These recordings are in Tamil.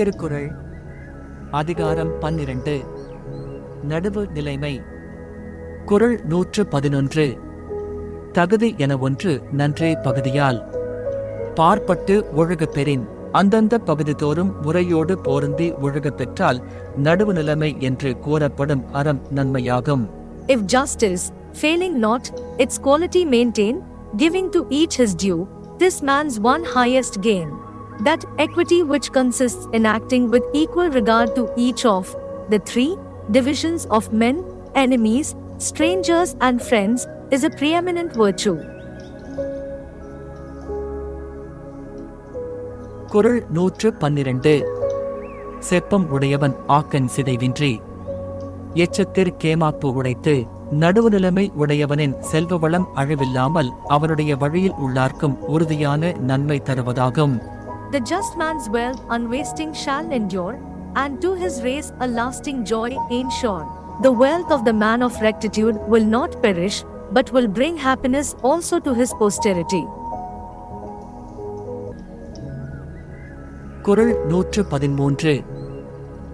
திருக்குறள் அதிகாரம் பன்னிரண்டு. நடுவு நிலைமை. குறள் நூற்று பதினொன்று. தகுதி என ஒன்று நன்றே பகுதியால். பார்ப்பட்டு ஒழுக பெறின். அந்தந்த பகுதி தோறும் முறையோடு பொருந்தி ஒழுக பெற்றால் நடுவு நிலைமை என்று கூறப்படும் அறம் நன்மையாகும். If justice, failing not, its quality maintain, giving to each his due, this man's one highest gain. That equity which consists in acting with equal regard to each of the three divisions of men, enemies, strangers, and friends is a preeminent virtue. குரல் நூற்று பன்னிரண்டு செப்பம் உடையவன் ஆக்கன் சிதைவின்றி எச்சத்திற் கேமாப்பு உடைத்து நடுவு நிலைமை உடையவனின் செல்வ வளம் அழிவில்லாமல் அவனுடைய வழியில் உள்ளார்க்கும் உறுதியான நன்மை தருவதாகும் The just man's wealth unwasting shall endure, and to his race a lasting joy ensure. The wealth of the man of rectitude will not perish, but will bring happiness also to his posterity. குரல் நூற்று பதிமூன்று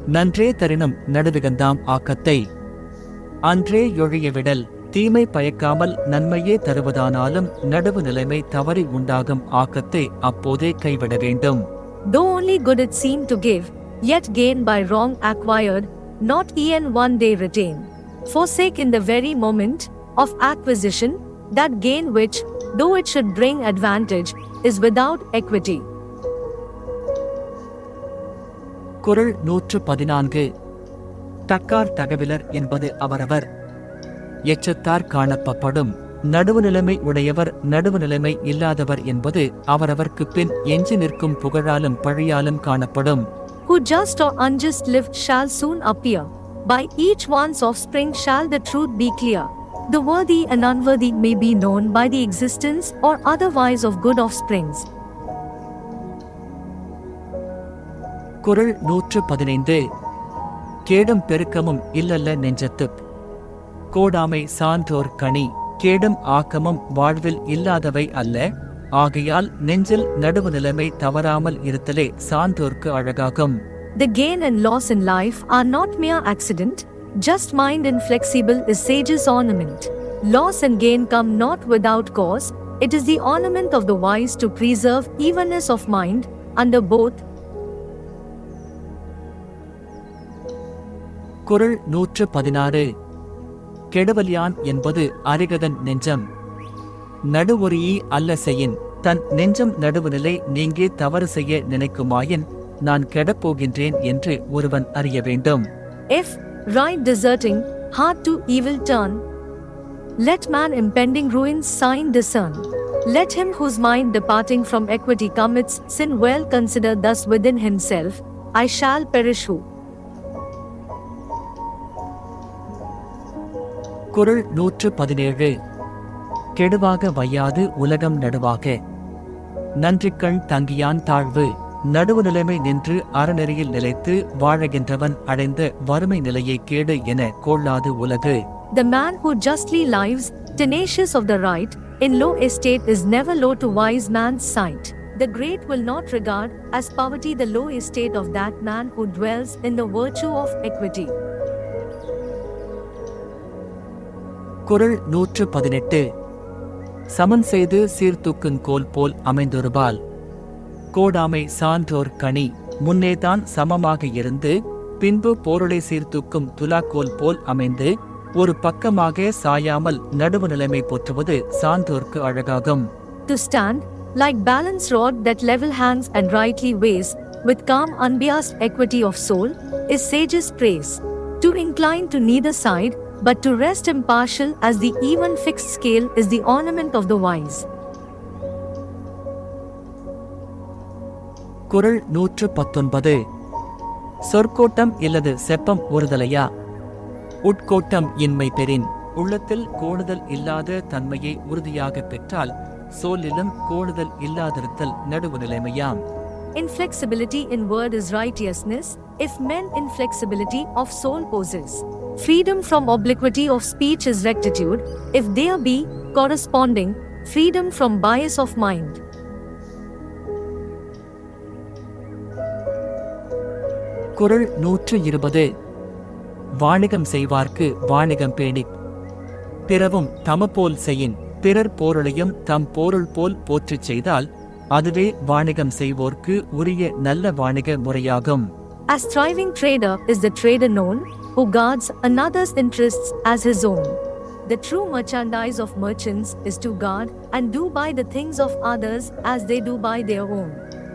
நன்றே தரினும் நடுவிகந்தாம் ஆக்கத்தை அன்றே எழிய விடல் தீமை பயக்காமல் நன்மையே தருவதானாலும் நடுவு நிலைமை தவறி உண்டாகும் ஆக்கத்தை அப்போதே கைவிட வேண்டும் Though only good it seem to give, yet gain by wrong acquired, not e'en one day retain. Forsake in the very moment of acquisition that gain which, though it should bring advantage, is without equity. குறள் நூற்று பதினான்கு தக்கார் தகவிலர் என்பது அவரவர் எச்சத்தார் காணப்படும் நடுவு நிலைமை உடையவர் நடுவு நிலைமை இல்லாதவர் என்பது அவரவர்க்குப் பின் எஞ்சி நிற்கும் புகழாலும் பழியாலும் காணப்படும் Who just or unjust lived shall soon appear. By each one's offspring shall the truth be clear. The worthy and unworthy may be known by the existence or otherwise of good offsprings. குறள் நூற்று பதினைந்து கேடும் பெருக்கமும் இல்லல்ல நெஞ்சத்துப் கோடாமை சான்றோர் கனி கேடும் ஆக்கமும் வாழ்வில் இல்லாதவை அல்ல ஆகையால் நெஞ்சில் நடுவு நிலைமை தவறாமல் இருத்தலே சான்றோர்க்கு அழகாகும் The gain and loss in life are not mere accident, just mind inflexible is sage's ornament. Loss and gain come not without cause, it is the ornament of the wise to preserve evenness of mind, under both குறள் நூற்று பதினாறு கெடுவல் என்பது அறிகதன் நெஞ்சம் நடுவொரியே அல்ல செய்யின் தன் நெஞ்சம் நடுவுநிலை நீங்கே தவறு செய்ய நினைக்குமாயின் நான் கெடப்போகின்றேன் என்று ஒருவன் அறிய வேண்டும் if right deserting heart to evil turn let man impending ruin sign discern Let him whose mind departing from equity commits sin well consider thus within self I shall perish who Kural நூற்று பதினேழு கெடுவாக வையாது உலகம் நடுவாக நன்றிக்கண் தங்கியான் தாழ்வு நடுவு நிலைமை நின்று அறநெறியில் நிலைத்து வாழகின்றவன் அடைந்த வறுமை நிலையை கேடு என கொள்ளாது உலகு The man who justly lives, tenacious of the right, in low estate is never low to wise man's sight. The great will not regard as poverty the low estate of that man who dwells in the virtue of equity. குரல் நூற்று பதினெட்டு சமன் செய்து சீர்தூக்குங் கோல் போல் அமைந்தொருபால் கோடாமை சான்றோர் கனி முன்னேதான் சமமாக இருந்து பின்பு போரலை சீர்தூக்கும் துலாக்கோல் போல் அமைந்து ஒரு பக்கமாக சாயாமல் நடுவு நிலைமை போற்றுவது சான்றோர்க்கு அழகாகும் to stand like balance rod that level hands and rightly weighs with calm unbiased equity of soul is sage's praise. To incline to neither side, but to rest impartial as the even fixed scale is the ornament of the wise. குறள் நூற்று பத்தொன்பது சொற்கோட்டம் இல்லது செப்பம் ஒருதலையா உட்கோட்டம் இன்மை பெறின் உள்ளத்தில் கோணுதல் இல்லாத தன்மையை உறுதியாக பெற்றால் சோலிலும் கோணுதல் இல்லாதிருத்தல் நடுவு நிலைமையாம் Inflexibility in word is righteousness, if men inflexibility of soul possess. Freedom from obliquity of speech is rectitude, if there be, corresponding, freedom from bias of mind. குறள் நூற்று இருபது வாணிகம் செய்வார்க்கு வாணிகம் பேணி பிறவும் தமபோல் செய்யின் பிறர் போரளையும் தம் போருள் போல் போற்றுச் செய்தால் அதுவே வாணிகம் செய்வோர்க்கு உரிய நல்ல வாணிக முறையாகும் A thriving trader is the trader known who guards another's interests as his own. The true merchandise of merchants is to guard and do by the things of others as they do by their own.